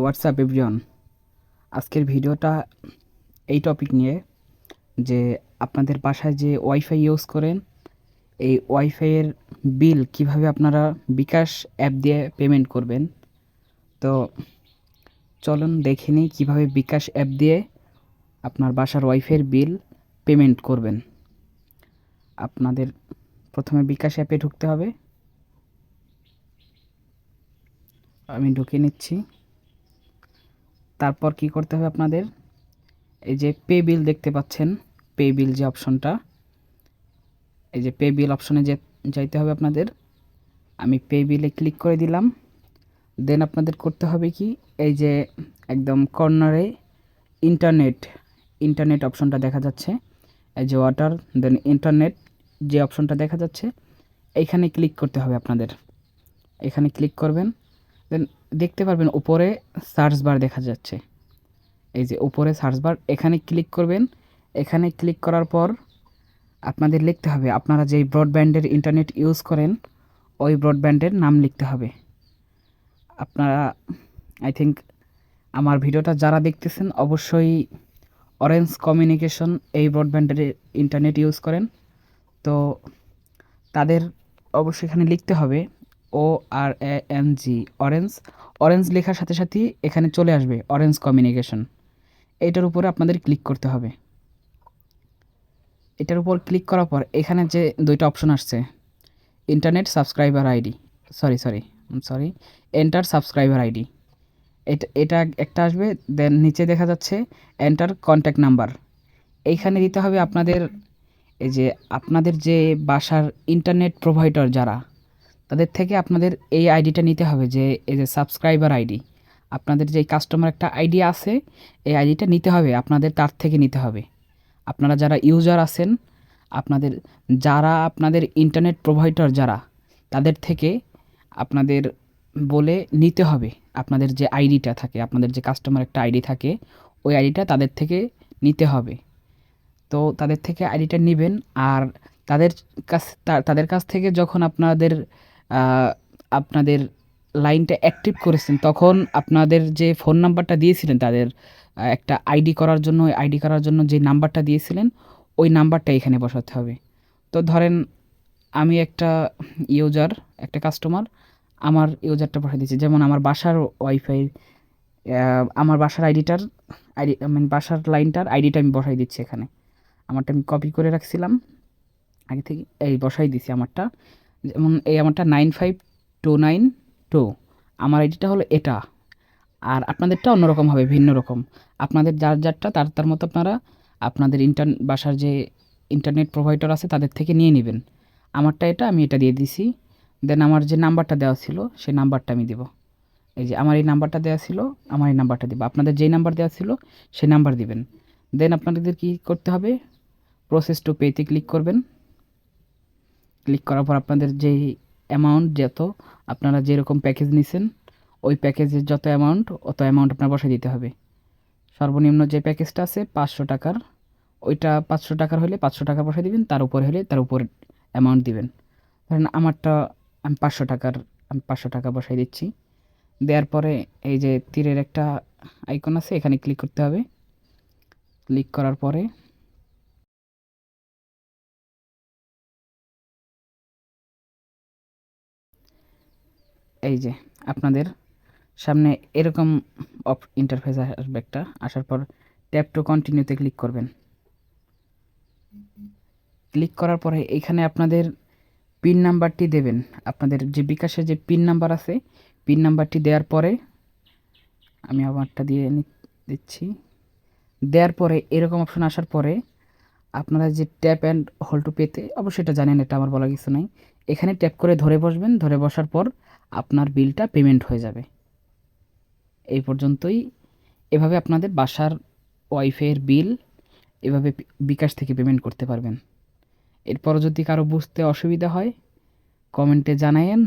WhatsApp everyone আজকের ভিডিওটা এই টপিক নিয়ে যে আপনাদের বাসায় যে ওয়াইফাই ইউজ করেন, এই ওয়াইফাইয়ের বিল কীভাবে আপনারা বিকাশ অ্যাপ দিয়ে পেমেন্ট করবেন? তো চলুন দেখে নিই কীভাবে বিকাশ অ্যাপ দিয়ে আপনার বাসার ওয়াইফাইয়ের বিল পেমেন্ট করবেন। আপনাদের প্রথমে বিকাশ অ্যাপে ঢুকতে হবে। আমি ঢুকে নিচ্ছি। তারপর কি করতে হবে আপনাদের? এই যে পে বিল দেখতে পাচ্ছেন পে বিল যে অপশনটা এই যে পে বিল অপশনে যে যাইতে হবে আপনাদের, আমি পে বিলে ক্লিক করে দিলাম। দেন আপনাদের করতে হবে কি? এই যে একদম কর্নারে ইন্টারনেট ইন্টারনেট অপশনটা দেখা যাচ্ছে। এই যে ওয়াটার দেন ইন্টারনেট যে অপশনটা দেখা যাচ্ছে, এইখানে ক্লিক করতে হবে আপনাদের। এখানে ক্লিক করবেন দেন দেখতে পারবেন উপরে সার্চ বার দেখা যাচ্ছে। এই যে উপরে সার্চ বার এখানে ক্লিক করবেন। এখানে ক্লিক করার পর আপনাদের লিখতে হবে, আপনারা যেই ব্রডব্যান্ডের ইন্টারনেট ইউজ করেন, ওই ব্রডব্যান্ডের নাম লিখতে হবে। আপনারা আই থিঙ্ক আমার ভিডিওটা যারা দেখতেছেন, অবশ্যই অরেঞ্জ কমিউনিকেশন এই ব্রডব্যান্ডের ইন্টারনেট ইউজ করেন। তো তাদের অবশ্যই এখানে লিখতে হবে O R A N G orange orange লেখার সাথে সাথে এখানে চলে আসবে অরেঞ্জ কমিউনিকেশন এটার উপরে আপনাদের ক্লিক করতে হবে। এটার উপর ক্লিক করার পর এখানে যে দুইটা অপশন আসছে internet subscriber ID sorry sorry sorry enter subscriber ID এটা এটা একটা আসবে দেন নিচে দেখা যাচ্ছে এন্টার কন্ট্যাক্ট নাম্বার এইখানে দিতে হবে আপনাদের, এই যে আপনাদের যে বাসার ইন্টারনেট প্রোভাইডার যারা তাদের থেকে আপনাদের এই আইডিটা নিতে হবে যে, এই যে সাবস্ক্রাইবার আইডি, আপনাদের যে কাস্টমার একটা আইডি আছে, এই আইডিটা নিতে হবে, আপনাদের তার থেকে নিতে হবে। আপনারা যারা ইউজার আছেন, আপনাদের যারা আপনাদের ইন্টারনেট প্রোভাইডার যারা, তাদের থেকে আপনাদের বলে নিতে হবে, আপনাদের যে আইডিটা থাকে, আপনাদের যে কাস্টমার একটা আইডি থাকে, ওই আইডিটা তাদের থেকে নিতে হবে। তো তাদের থেকে আইডিটা নেবেন, আর তাদের কাছ তাদের কাছ থেকে যখন আপনাদের আপনাদের লাইনটা অ্যাক্টিভ করেছেন, তখন আপনাদের যে ফোন নাম্বারটা দিয়েছিলেন তাদের একটা আইডি করার জন্য, ওই আইডি করার জন্য যে নাম্বারটা দিয়েছিলেন, ওই নাম্বারটা এখানে বসাতে হবে। তো ধরেন, আমি একটা ইউজার একটা কাস্টমার আমার ইউজারটা বসাই দিয়েছি। যেমন আমার বাসার ওয়াইফাই আমার বাসার আইডিটার আইডি মানে বাসার লাইনটার আইডিটা আমি বসাই দিচ্ছি এখানে। আমারটা আমি কপি করে রাখছিলাম, আগে থেকে, এই বসাই দিছি আমারটা। যেমন এই আমারটা nine five two nine two আমার আইডিটা হলো এটা। আর আপনাদেরটা অন্যরকম হবে, ভিন্ন রকম। আপনাদের যার যারটা, তার তার মতো আপনারা আপনাদের ইন্টার বাসার যে ইন্টারনেট প্রোভাইডার আছে, তাদের থেকে নিয়ে নেবেন। আমারটা এটা, আমি এটা দিয়ে দিছি। দেন আমার যে নাম্বারটা দেওয়া ছিল, সেই নাম্বারটা আমি দেব। এই যে আমার এই নাম্বারটা দেওয়া ছিল, আমার এই নাম্বারটা দেবো। আপনাদের যেই নাম্বার দেওয়া ছিল, সেই নাম্বার দিবেন। দেন আপনাদের কি করতে হবে? প্রসেস টু পেতে ক্লিক করবেন। ক্লিক করার পর আপনাদের যেই অ্যামাউন্ট যত, আপনারা যেরকম প্যাকেজ নিছেন, ওই প্যাকেজের যত অ্যামাউন্ট অত অ্যামাউন্ট আপনার বসে দিতে হবে। সর্বনিম্ন যে প্যাকেজটা আছে, পাঁচশো টাকার, ওইটা পাঁচশো টাকার হলে পাঁচশো টাকা বসে দিবেন, তার উপরে হলে তার উপরে অ্যামাউন্ট দিবেন। ধরেন আমারটা আমি পাঁচশো টাকার, আমি পাঁচশো টাকা বসাই দিচ্ছি। দেওয়ার পরে এই যে তীরের একটা আইকন আছে, এখানে ক্লিক করতে হবে। ক্লিক করার পরে এই যে, আপনাদের সামনে এরকম অফ ইন্টারফেস আসবে একটা, আসার পর ট্যাপ টু কন্টিনিউতে ক্লিক করবেন। ক্লিক করার পরে এখানে আপনাদের পিন নাম্বারটি দেবেন। আপনাদের যে বিকাশের যে পিন নাম্বার আছে পিন নাম্বারটি দেওয়ার পরে আমি আমারটা দিয়ে দিচ্ছি। দেওয়ার পরে এরকম অপশন আসার পরে আপনারা যে ট্যাপ অ্যান্ড হোল টু পেতে অবশ্যই এটা জানেন, এটা আমার বলা কিছু নাই। এখানে ট্যাপ করে ধরে বসবেন, ধরে বসার পর আপনার বিলটা পেমেন্ট হয়ে যাবে। এই পর্যন্তই। এভাবে আপনাদের বাসার ওয়াইফাইয়ের বিল এভাবে বিকাশ থেকে পেমেন্ট করতে পারবেন। এরপর যদি কারও বুঝতে অসুবিধা হয়, কমেন্টে জানায়েন।